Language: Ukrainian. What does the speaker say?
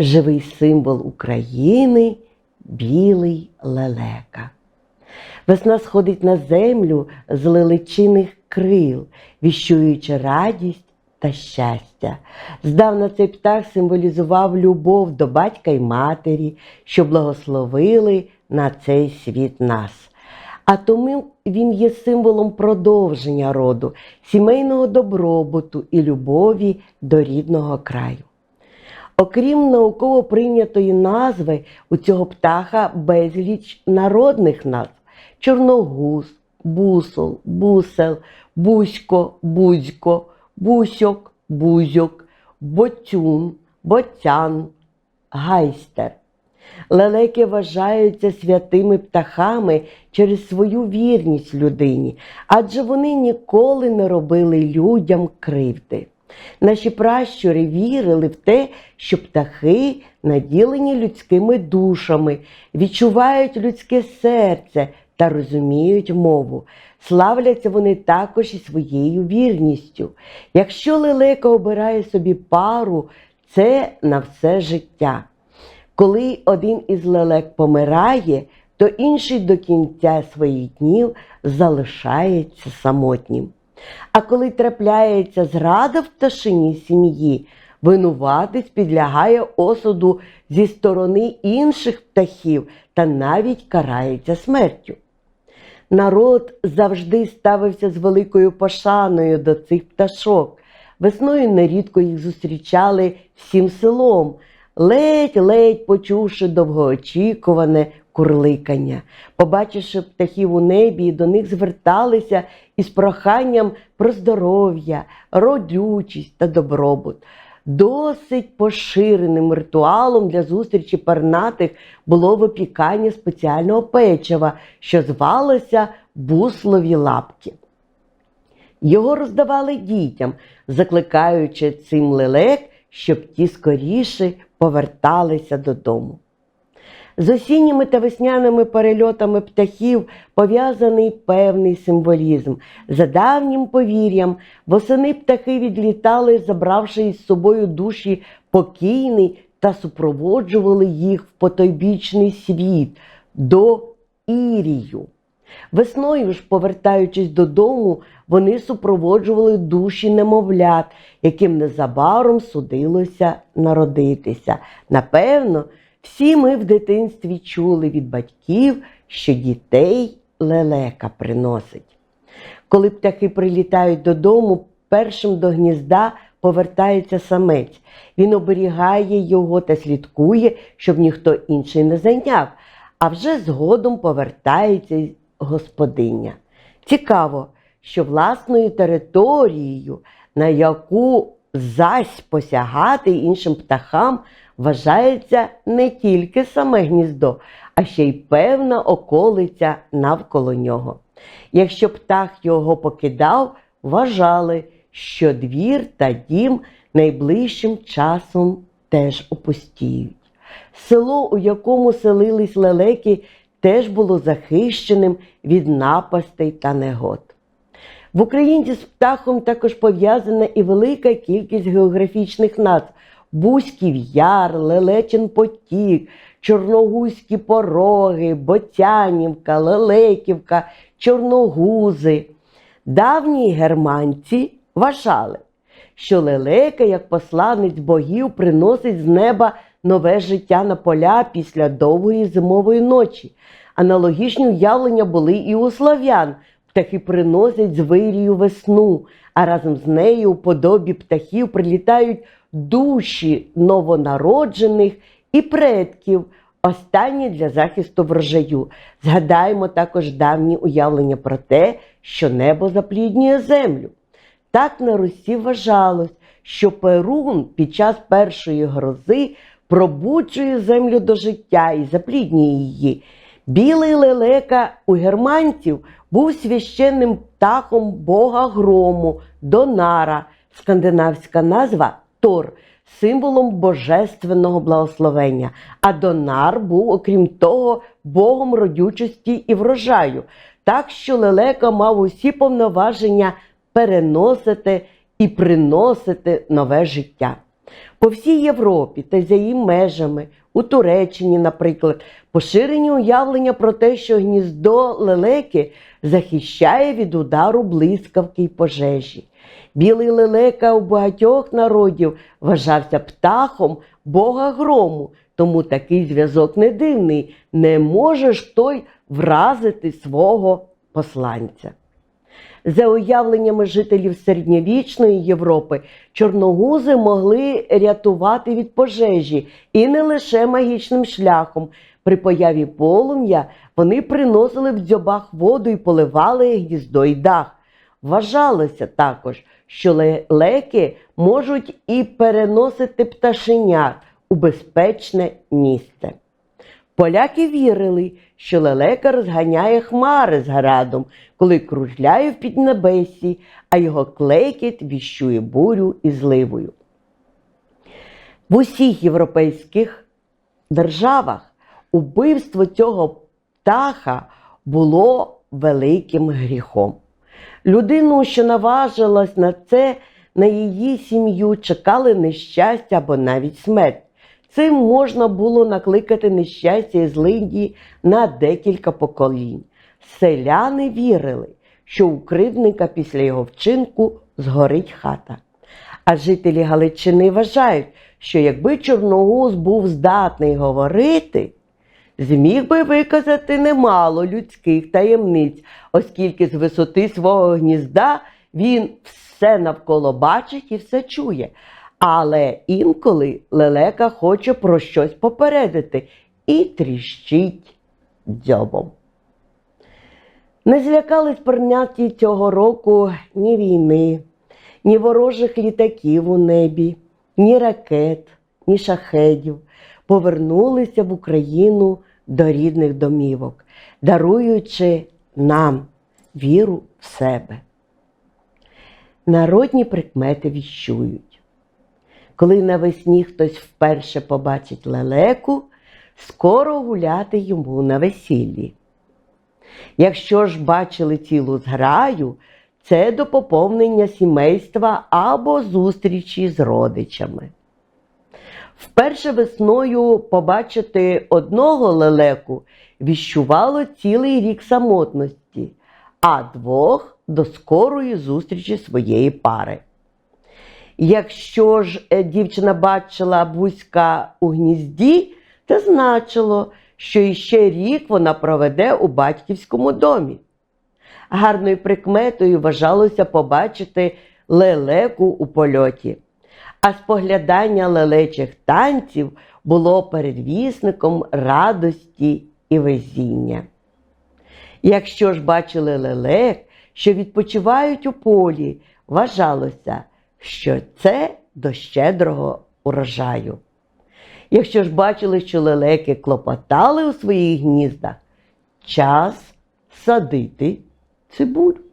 живий символ України білий лелека. Весна сходить на землю з лелечиних крил, віщуючи радість та щастя. Здавна цей птах символізував любов до батька й матері, що благословили на цей світ нас. А тому він є символом продовження роду, сімейного добробуту і любові до рідного краю. Окрім науково прийнятої назви, у цього птаха безліч народних назв: чорногуз, бусол, бусел, бусько, будько, бусьок, бузьок, боцюн, боцян, гайстер. Лелеки вважаються святими птахами через свою вірність людині, адже вони ніколи не робили людям кривди. Наші пращури вірили в те, що птахи наділені людськими душами, відчувають людське серце та розуміють мову. Славляться вони також і своєю вірністю. Якщо лелека обирає собі пару, це на все життя. Коли один із лелек помирає, то інший до кінця своїх днів залишається самотнім. А коли трапляється зрада в пташиній сім'ї, винуватець підлягає осуду зі сторони інших птахів та навіть карається смертю. Народ завжди ставився з великою пошаною до цих пташок. Весною нерідко їх зустрічали всім селом, ледь-ледь почувши довгоочікуване курликання. Побачивши птахів у небі, до них зверталися із проханням про здоров'я, родючість та добробут. Досить поширеним ритуалом для зустрічі пернатих було випікання спеціального печива, що звалося буслові лапки. Його роздавали дітям, закликаючи цим лелек, щоб ті скоріше поверталися додому. З осінніми та весняними перельотами птахів пов'язаний певний символізм. За давнім повір'ям, восени птахи відлітали, забравши із собою душі покійний та супроводжували їх в потойбічний світ до Ірію. Весною ж, повертаючись додому, вони супроводжували душі немовлят, яким незабаром судилося народитися. Напевно, всі ми в дитинстві чули від батьків, що дітей лелека приносить. Коли птахи прилітають додому, першим до гнізда повертається самець. Він оберігає його та слідкує, щоб ніхто інший не зайняв, а вже згодом повертається господиня. Цікаво, що власною територією, на яку зась посягати іншим птахам, вважається не тільки саме гніздо, а ще й певна околиця навколо нього. Якщо птах його покидав, вважали, що двір та дім найближчим часом теж опустіють. Село, у якому селились лелеки, теж було захищеним від напастей та негод. В Україні з птахом також пов'язана і велика кількість географічних назв: Бузьків яр, Лелечин потік, Чорногузькі пороги, Боцянівка, Лелеківка, Чорногузи. Давні германці вважали, що лелека, як посланець богів, приносить з неба нове життя на поля після довгої зимової ночі. Аналогічні уявлення були і у слав'ян. Птахи приносять з вирію весну, а разом з нею у подобі птахів прилітають душі новонароджених і предків, останні для захисту врожаю. Згадаємо також давні уявлення про те, що небо запліднює землю. Так на Русі вважалось, що Перун під час першої грози пробуджує землю до життя і запліднює її. Білий лелека у германців був священним птахом бога грому, Донара, скандинавська назва Тор, символом божественного благословення. А Донар був, окрім того, богом родючості і врожаю. Так що лелека мав усі повноваження переносити і приносити нове життя. По всій Європі та за її межами, у Туреччині, наприклад, поширені уявлення про те, що гніздо лелеки захищає від удару блискавки й пожежі. Білий лелека у багатьох народів вважався птахом Бога грому, тому такий зв'язок не дивний. Не може ж той вразити свого посланця. За уявленнями жителів середньовічної Європи, чорногузи могли рятувати від пожежі і не лише магічним шляхом. При появі полум'я вони приносили в дзьобах воду і поливали гніздо й дах. Вважалося також, що лелеки можуть і переносити пташенят у безпечне місце. Поляки вірили, що лелека розганяє хмари з градом, коли кружляє в піднебесі, а його клекіт віщує бурю і зливою. В усіх європейських державах убивство цього птаха було великим гріхом. Людину, що наважилась на це, на її сім'ю чекали нещастя або навіть смерть. Цим можна було накликати нещастя і злидні на декілька поколінь. Селяни вірили, що у кривдника після його вчинку згорить хата. А жителі Галичини вважають, що якби Чорногуз був здатний говорити, зміг би виказати немало людських таємниць, оскільки з висоти свого гнізда він все навколо бачить і все чує. Але інколи лелека хоче про щось попередити і тріщить дзьобом. Не злякались прийняті цього року ні війни, ні ворожих літаків у небі, ні ракет, ні шахедів. Повернулися в Україну до рідних домівок, даруючи нам віру в себе. Народні прикмети віщують. Коли навесні хтось вперше побачить лелеку, скоро гуляти йому на весіллі. Якщо ж бачили цілу зграю, це до поповнення сімейства або зустрічі з родичами. Вперше весною побачити одного лелеку віщувало цілий рік самотності, а двох до скорої зустрічі своєї пари. Якщо ж е, дівчина бачила бузька у гнізді, це значило, що іще рік вона проведе у батьківському домі. Гарною прикметою вважалося побачити лелеку у польоті, а споглядання лелечих танців було передвісником радості і везіння. Якщо ж бачили лелек, що відпочивають у полі, вважалося, що це до щедрого урожаю. Якщо ж бачили, що лелеки клопотали у своїх гніздах, час садити цибулю.